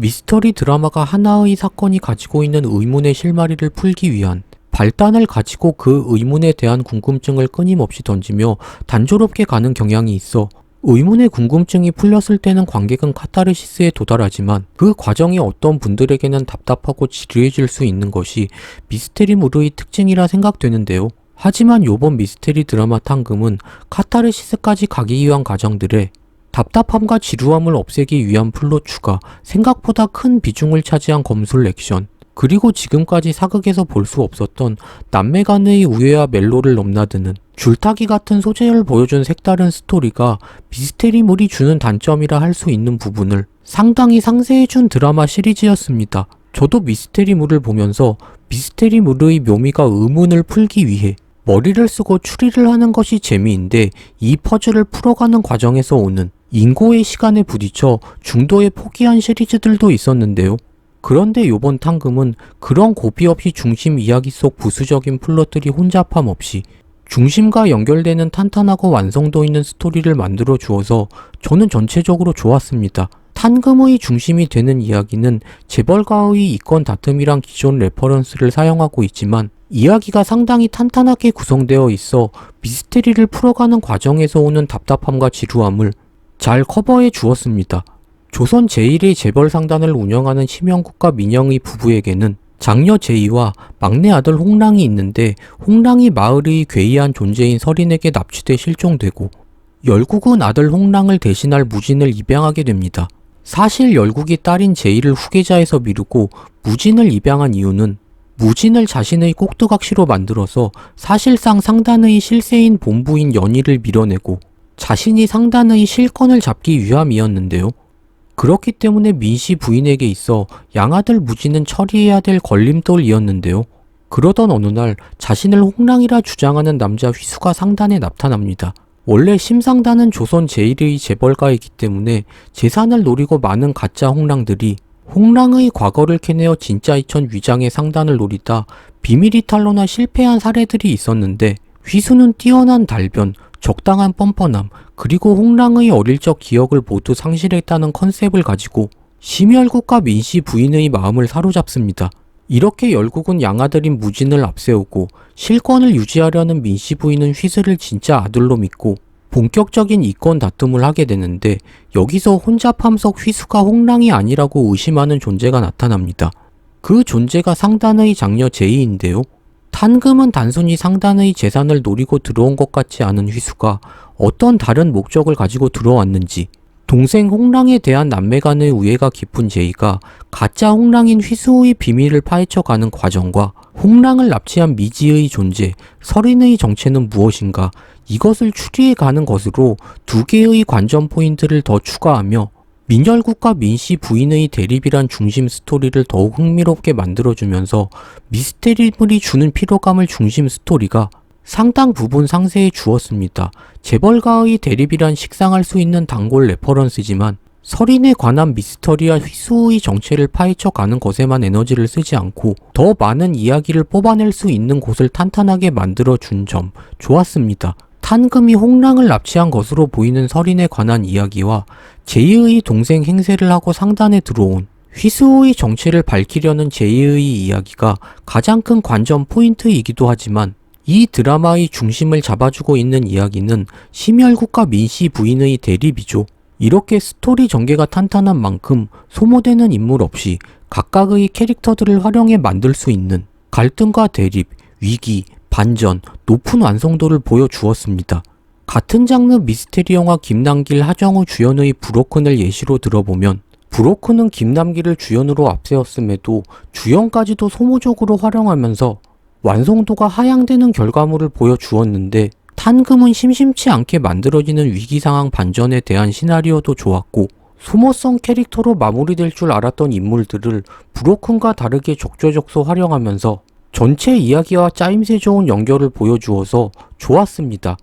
미스터리 드라마가 하나의 사건이 가지고 있는 의문의 실마리를 풀기 위한 발단을 가지고 그 의문에 대한 궁금증을 끊임없이 던지며 단조롭게 가는 경향이 있어 의문의 궁금증이 풀렸을 때는 관객은 카타르시스에 도달하지만 그 과정이 어떤 분들에게는 답답하고 지루해질 수 있는 것이 미스테리물의 특징이라 생각되는데요. 하지만 요번 미스테리 드라마 탕금은 카타르시스까지 가기 위한 과정들에 답답함과 지루함을 없애기 위한 플롯 추가, 생각보다 큰 비중을 차지한 검술 액션, 그리고 지금까지 사극에서 볼 수 없었던 남매 간의 우애와 멜로를 넘나드는 줄타기 같은 소재를 보여준 색다른 스토리가 미스테리물이 주는 단점이라 할 수 있는 부분을 상당히 상세해준 드라마 시리즈였습니다. 저도 미스테리물을 보면서 미스테리물의 묘미가 의문을 풀기 위해 머리를 쓰고 추리를 하는 것이 재미인데 이 퍼즐을 풀어가는 과정에서 오는 인고의 시간에 부딪혀 중도에 포기한 시리즈들도 있었는데요. 그런데 요번 탕금은 그런 고비 없이 중심 이야기 속 부수적인 플롯들이 혼잡함 없이 중심과 연결되는 탄탄하고 완성도 있는 스토리를 만들어 주어서 저는 전체적으로 좋았습니다. 탄금의 중심이 되는 이야기는 재벌가의 이권 다툼이란 기존 레퍼런스를 사용하고 있지만 이야기가 상당히 탄탄하게 구성되어 있어 미스테리를 풀어가는 과정에서 오는 답답함과 지루함을 잘 커버해 주었습니다. 조선 제1의 재벌 상단을 운영하는 심영국과 민영의 부부에게는 장녀 제이와 막내 아들 홍랑이 있는데 홍랑이 마을의 괴이한 존재인 설인에게 납치돼 실종되고 열국은 아들 홍랑을 대신할 무진을 입양하게 됩니다. 사실 열국이 딸인 제이를 후계자에서 미루고 무진을 입양한 이유는 무진을 자신의 꼭두각시로 만들어서 사실상 상단의 실세인 본부인 연희를 밀어내고 자신이 상단의 실권을 잡기 위함이었는데요. 그렇기 때문에 민씨 부인에게 있어 양아들 무진은 처리해야 될 걸림돌이었는데요. 그러던 어느 날 자신을 홍랑이라 주장하는 남자 휘수가 상단에 나타납니다. 원래 심상단은 조선 제1의 재벌가이기 때문에 재산을 노리고 많은 가짜 홍랑들이 홍랑의 과거를 캐내어 진짜 이천 위장의 상단을 노리다 비밀이 탄로나 실패한 사례들이 있었는데 휘수는 뛰어난 달변, 적당한 뻔뻔함, 그리고 홍랑의 어릴 적 기억을 모두 상실했다는 컨셉을 가지고 심열국과 민씨 부인의 마음을 사로잡습니다. 이렇게 열국은 양아들인 무진을 앞세우고 실권을 유지하려는 민씨 부인은 휘슬을 진짜 아들로 믿고 본격적인 이권 다툼을 하게 되는데 여기서 혼잡함 속 휘수가 홍랑이 아니라고 의심하는 존재가 나타납니다. 그 존재가 상단의 장녀 제이인데요. 탄금은 단순히 상단의 재산을 노리고 들어온 것 같지 않은 휘수가 어떤 다른 목적을 가지고 들어왔는지 동생 홍랑에 대한 남매 간의 우애가 깊은 제이가 가짜 홍랑인 휘수의 비밀을 파헤쳐가는 과정과 홍랑을 납치한 미지의 존재, 설인의 정체는 무엇인가 이것을 추리해가는 것으로 두 개의 관전 포인트를 더 추가하며 민열국과 민씨 부인의 대립이란 중심 스토리를 더욱 흥미롭게 만들어주면서 미스테리물이 주는 피로감을 중심 스토리가 상당 부분 상세해 주었습니다. 재벌가의 대립이란 식상할 수 있는 단골 레퍼런스지만 설인에 관한 미스터리와 휘수의 정체를 파헤쳐 가는 것에만 에너지를 쓰지 않고 더 많은 이야기를 뽑아낼 수 있는 곳을 탄탄하게 만들어 준 점 좋았습니다. 탄금이 홍랑을 납치한 것으로 보이는 설인에 관한 이야기와 제이의 동생 행세를 하고 상단에 들어온 휘수의 정체를 밝히려는 제이의 이야기가 가장 큰 관전 포인트이기도 하지만 이 드라마의 중심을 잡아주고 있는 이야기는 심열국과 민씨 부인의 대립이죠. 이렇게 스토리 전개가 탄탄한 만큼 소모되는 인물 없이 각각의 캐릭터들을 활용해 만들 수 있는 갈등과 대립, 위기, 반전, 높은 완성도를 보여주었습니다. 같은 장르 미스테리 영화 김남길, 하정우 주연의 브로큰을 예시로 들어보면 브로큰은 김남길을 주연으로 앞세웠음에도 주연까지도 소모적으로 활용하면서 완성도가 하향되는 결과물을 보여주었는데 탄금은 심심치 않게 만들어지는 위기 상황 반전에 대한 시나리오도 좋았고 소모성 캐릭터로 마무리될 줄 알았던 인물들을 브로큰과 다르게 적조적소 활용하면서 전체 이야기와 짜임새 좋은 연결을 보여주어서 좋았습니다.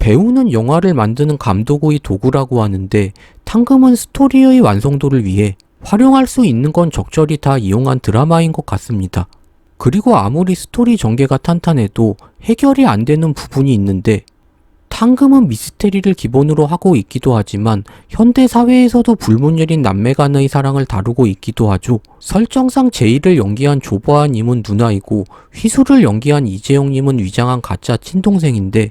배우는 영화를 만드는 감독의 도구라고 하는데 탕금은 스토리의 완성도를 위해 활용할 수 있는 건 적절히 다 이용한 드라마인 것 같습니다. 그리고 아무리 스토리 전개가 탄탄해도 해결이 안 되는 부분이 있는데 탕금은 미스테리를 기본으로 하고 있기도 하지만 현대 사회에서도 불문율인 남매 간의 사랑을 다루고 있기도 하죠. 설정상 제이를 연기한 조보아님은 누나이고 휘수를 연기한 이재용님은 위장한 가짜 친동생인데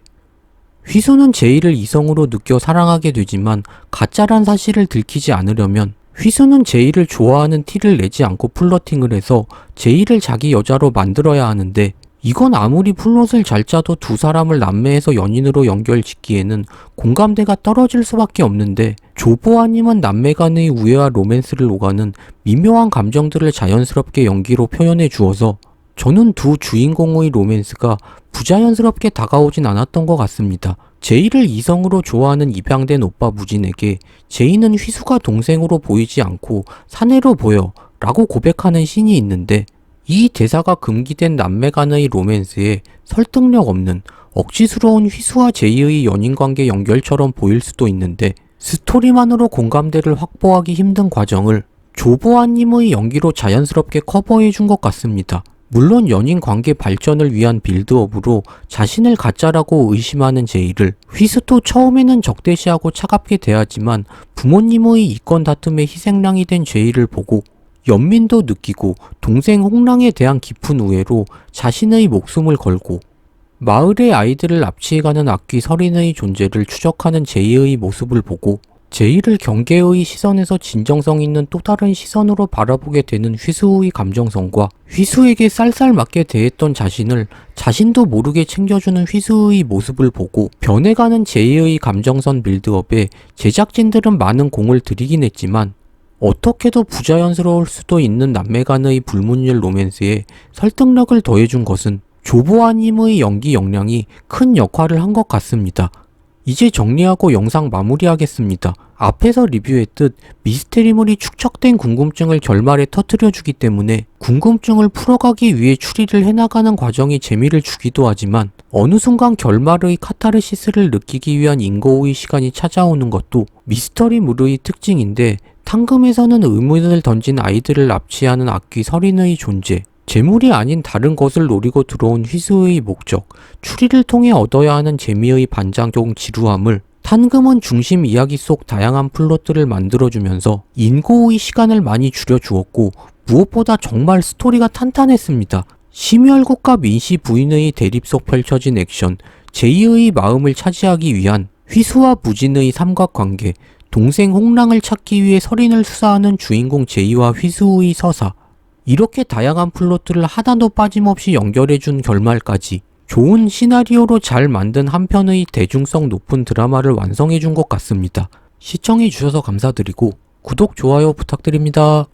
휘수는 제이를 이성으로 느껴 사랑하게 되지만 가짜란 사실을 들키지 않으려면 휘수는 제이를 좋아하는 티를 내지 않고 플러팅을 해서 제이를 자기 여자로 만들어야 하는데 이건 아무리 플롯을 잘 짜도 두 사람을 남매해서 연인으로 연결짓기에는 공감대가 떨어질 수밖에 없는데 조보아님은 남매 간의 우애와 로맨스를 오가는 미묘한 감정들을 자연스럽게 연기로 표현해 주어서 저는 두 주인공의 로맨스가 부자연스럽게 다가오진 않았던 것 같습니다. 제이를 이성으로 좋아하는 입양된 오빠 무진에게 제이는 휘수가 동생으로 보이지 않고 사내로 보여 라고 고백하는 신이 있는데 이 대사가 금기된 남매 간의 로맨스에 설득력 없는 억지스러운 휘수와 제이의 연인관계 연결처럼 보일 수도 있는데 스토리만으로 공감대를 확보하기 힘든 과정을 조보아님의 연기로 자연스럽게 커버해 준 것 같습니다. 물론 연인 관계 발전을 위한 빌드업으로 자신을 가짜라고 의심하는 제이를 휘스도 처음에는 적대시하고 차갑게 대하지만 부모님의 이권 다툼의 희생양이 된 제이를 보고 연민도 느끼고 동생 홍랑에 대한 깊은 우애로 자신의 목숨을 걸고 마을의 아이들을 납치해가는 악귀 서린의 존재를 추적하는 제이의 모습을 보고 제이를 경계의 시선에서 진정성 있는 또 다른 시선으로 바라보게 되는 휘수의 감정성과 휘수에게 쌀쌀 맞게 대했던 자신을 자신도 모르게 챙겨주는 휘수의 모습을 보고 변해가는 제이의 감정선 빌드업에 제작진들은 많은 공을 들이긴 했지만 어떻게도 부자연스러울 수도 있는 남매 간의 불문율 로맨스에 설득력을 더해준 것은 조보아님의 연기 역량이 큰 역할을 한 것 같습니다. 이제 정리하고 영상 마무리하겠습니다. 앞에서 리뷰했듯 미스테리물이 축적된 궁금증을 결말에 터트려주기 때문에 궁금증을 풀어가기 위해 추리를 해나가는 과정이 재미를 주기도 하지만 어느 순간 결말의 카타르시스를 느끼기 위한 인고의 시간이 찾아오는 것도 미스터리물의 특징인데 탕금에서는 의문을 던진 아이들을 납치하는 악귀 서린의 존재, 재물이 아닌 다른 것을 노리고 들어온 휘수의 목적, 추리를 통해 얻어야 하는 재미의 반작용 지루함을 탄금은 중심 이야기 속 다양한 플롯들을 만들어주면서 인고의 시간을 많이 줄여주었고 무엇보다 정말 스토리가 탄탄했습니다. 심혈국과 민씨 부인의 대립 속 펼쳐진 액션, 제이의 마음을 차지하기 위한 휘수와 무진의 삼각관계, 동생 홍랑을 찾기 위해 서린을 수사하는 주인공 제이와 휘수의 서사, 이렇게 다양한 플롯들을 하나도 빠짐없이 연결해준 결말까지 좋은 시나리오로 잘 만든 한 편의 대중성 높은 드라마를 완성해준 것 같습니다. 시청해주셔서 감사드리고 구독, 좋아요 부탁드립니다.